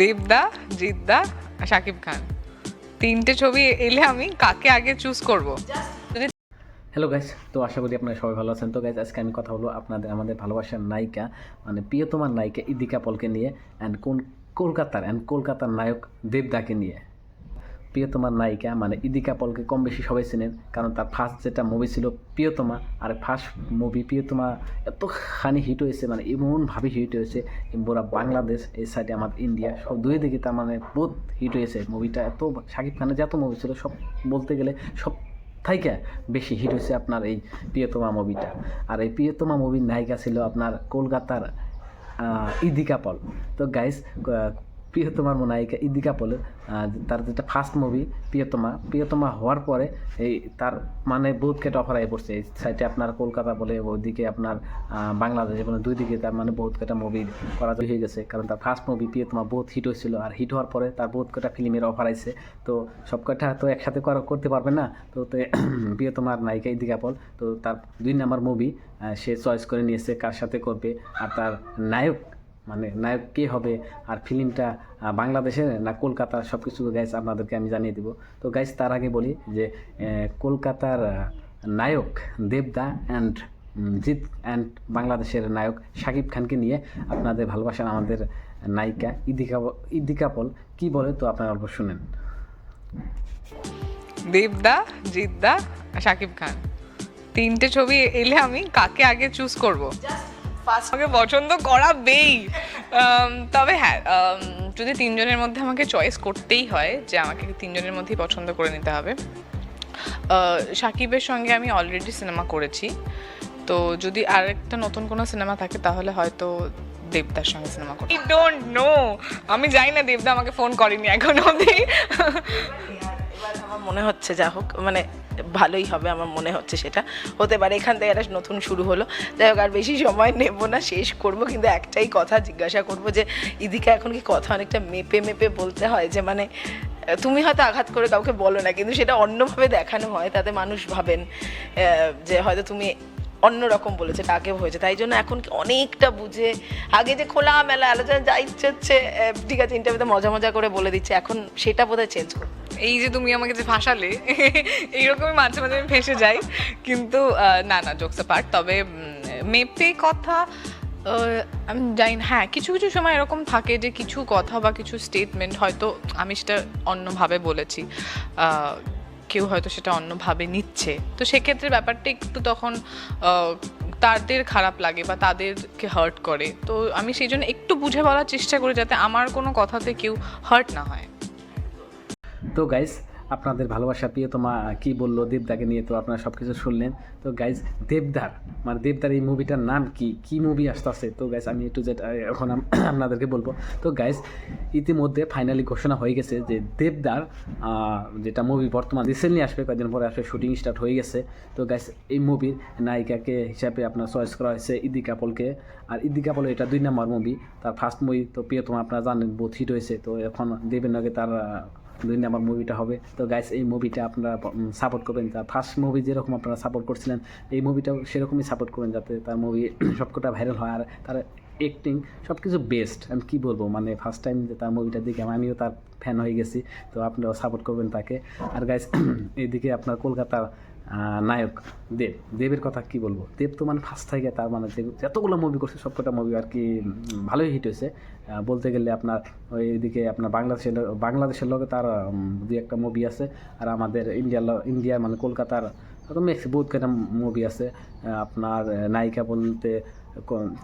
দেবদা, জিদ্দা আর শাকিব খান। তিনটে ছবি এলে আমি কাকে আগে চুজ করব? হ্যালো গাইস তো আশা করি আপনারা সবাই ভালো আছেন। তো গাইস আজকে আমি কথা বলব আপনাদের, আমাদের ভালোবাসার নায়িকা মানে প্রিয়তমার নায়িকা ইদিকা পলকে নিয়ে অ্যান্ড কোন কলকাতার অ্যান্ড কলকাতার নায়ক দেবদাকে নিয়ে। প্রিয়তমার নায়িকা মানে ইদিকা পলকে কম বেশি সবাই চেনেন, কারণ তার ফার্স্ট যেটা মুভি ছিল প্রিয়তমা, আর ফার্স্ট মুভি প্রিয়তমা এতখানি হিট হয়েছে মানে এমনভাবে হিট হয়েছে পুরা বাংলাদেশ এই সাইডে আমার ইন্ডিয়া সব দুই দিকে তার মানে বহুত হিট হয়েছে মুভিটা এত শাকিব খানের যত মুভি ছিল, সব বলতে গেলে সব থাইকা বেশি হিট হয়েছে আপনার এই প্রিয়তমা মুভিটা আর এই প্রিয়তমা মুভির নায়িকা ছিল আপনার কলকাতার ইদিকা পল। তো গাইস প্রিয়তমার নায়িকা ইদিকা পল তার যেটা ফার্স্ট মুভি প্রিয়তমা প্রিয়তমা হওয়ার পরে এই তার মানে বহুত কেটে অফার আই পড়ছে। এই সাইডে আপনার কলকাতা বলে, ওইদিকে আপনার বাংলাদেশ মানে দুই দিকে তার মানে বহুত কটা মুভি করা হয়ে গেছে। কারণ তার ফার্স্ট মুভি প্রিয়তমা বহুত হিট হয়েছিল, আর হিট হওয়ার পরে তার বহুত কটা ফিল্মের অফার আইছে। তো সব কটা তো একসাথে করা, করতে পারবে না। তো প্রিয়তমার নায়িকা ইদিকা পল তো তার দুই নাম্বার মুভি সে চয়েস করে নিয়েছে কার সাথে করবে। আর তার নায়ক মানে নায়ক কে হবে আর ফিল্মটা বাংলাদেশের না কলকাতার সব কিছু গাইস আপনাদেরকে আমি জানিয়ে দিব। তো গাইস তার আগে বলি যে কলকাতার নায়ক দেবদা অ্যান্ড জিৎ অ্যান্ড বাংলাদেশের নায়ক শাকিব খানকে নিয়ে আপনাদের ভালোবাসার আমাদের নায়িকা ইদিকা ইদিকা পল। কী বলে তো আপনারা অল্প শুনেন। দেবদা জিদ্দা আর শাকিব খান। তিনটে ছবি এলে আমি কাকে আগে চুজ করব? ফার্স্ট আমাকে পছন্দ করাবেই। আম, তবে হ্যাঁ যদি তিনজনের মধ্যে আমাকে চয়েস করতেই হয় যে আমাকে তিনজনের মধ্যেই পছন্দ করে নিতে হবে আহ, শাকিবের সঙ্গে আমি অলরেডি সিনেমা করেছি। তো যদি আরেকটা নতুন কোনো সিনেমা থাকে তাহলে হয়তো দেবদার সঙ্গে সিনেমা করি ডোন্ট নো আমি জানি না দেবদা আমাকে ফোন করেনি এখন অবধি। আমার মনে হচ্ছে যা হোক মানে ভালোই হবে আমার মনে হচ্ছে সেটা। হতে পারে এখান থেকে একটা নতুন শুরু হলো। যাই হোক, আর বেশি সময় নেব না, শেষ করব, কিন্তু একটাই কথা জিজ্ঞাসা করব যে, ইদিকা এখন কি কথা অনেকটা মেপে মেপে বলতে হয় যে মানে তুমি হয়তো আঘাত করে কাউকে বলো না, কিন্তু সেটা অন্যভাবে দেখানো হয়, তাতে মানুষ ভাবেন যে হয়তো তুমি অন্যরকম বলেছে ডাকে হয়েছে। তাই জন্য এখন অনেকটা বুঝে, আগে যে খোলা মেলা আলোচনা, যা ইচ্ছে হচ্ছে ঠিক আছে ইন্টারভিউতে মজা মজা করে বলে দিচ্ছে, এখন সেটা বোধহয় চেঞ্জ করবে। এই যে তুমি আমাকে যে ফাঁসালে এইরকমই মাঝে মাঝে আমি ফেসে যাই। কিন্তু না না জোকস পার্ট তবে মেপে কথা আমি জানি না হ্যাঁ কিছু কিছু সময় এরকম থাকে যে কিছু কথা বা কিছু স্টেটমেন্ট হয়তো আমি সেটা অন্যভাবে বলেছি। কেউ হয়তো সেটা অন্যভাবে নিচ্ছে। তো সেক্ষেত্রে ব্যাপারটা একটু তখন তাদের খারাপ লাগে বা তাদেরকে হার্ট করে। তো আমি সেই জন্য একটু বুঝে বলার চেষ্টা করি যাতে আমার কোনো কথাতে কেউ হার্ট না হয়। তো গাইস আপনাদের ভালোবাসা, প্রিয়তমা কি বলল, দেবদাকে নিয়ে তো আপনারা সব কিছু শুনলেন। তো গাইজ দেবদার মানে দেবদার এই মুভিটার নাম কি? কি মুভি আসতেছে? তো গাইজ আমি একটু যেটা এখন আপনাদেরকে বলব। তো গাইজ ইতিমধ্যে ফাইনালি ঘোষণা হয়ে গেছে যে দেবদার যেটা মুভি বর্তমান রিসেন্টলি আসবে, কয়েকদিন পরে আসবে শুটিং স্টার্ট হয়ে গেছে। তো গাইজ এই মুভির নায়িকাকে হিসাবে আপনার চয়েস করা হয়েছে ইদি কাপলকে। আর ইদি কাপল এটা দুই নম্বর মুভি তার ফার্স্ট মুভি তো প্রিয়তমা, আপনারা জানেন হিট হয়েছে। তো এখন দেবের নাকি তার দুই নাম্বার মুভিটা হবে। তো গাইস এই মুভিটা আপনারা সাপোর্ট করবেন। তার ফার্স্ট মুভি যেরকম আপনারা সাপোর্ট করছিলেন, এই মুভিটাও সেরকমই সাপোর্ট করবেন যাতে তার মুভি সবকটা ভাইরাল হয়। আর তার অ্যাক্টিং সব কিছু বেস্ট আমি কী বলব মানে ফার্স্ট টাইম যে তার মুভিটা দেখে আমিও তার ফ্যান হয়ে গেছি, তো আপনারাও সাপোর্ট করবেন তাকে। আর গাইস এইদিকে আপনার কলকাতার নায়ক দেব। দেবের কথা কি বলব? দেব তো মানে ফার্স্ট থেকে, তার মানে যতগুলো মুভি করছে, সবকটা মুভি আর কি ভালোই হিট হয়েছে। বলতে গেলে আপনার ওই এদিকে আপনার বাংলাদেশের বাংলাদেশের লগে তার দুই একটা মুভি আছে, আর আমাদের ইন্ডিয়ার ইন্ডিয়ার মানে কলকাতার মেক্সি বহুত কটা মুভি আছে। আপনার নায়িকা বলতে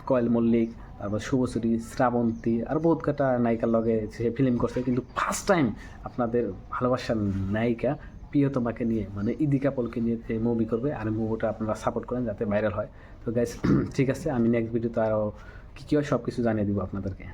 কয়েল মল্লিক, তারপর শুভশ্রী, শ্রাবন্তী, আর বহুত কটা নায়িকার লগে সে ফিল্ম করছে। কিন্তু ফার্স্ট টাইম আপনাদের ভালোবাসার নায়িকা প্রিয়তমাকে নিয়ে মানে ইদিকা পলকে নিয়ে সে মুভি করবে, আর মুভিটা আপনারা সাপোর্ট করেন যাতে ভাইরাল হয়। তো গাইস ঠিক আছে, আমি নেক্সট ভিডিওতে আরও কী কী হয় সব কিছু জানিয়ে দেবো আপনাদেরকে।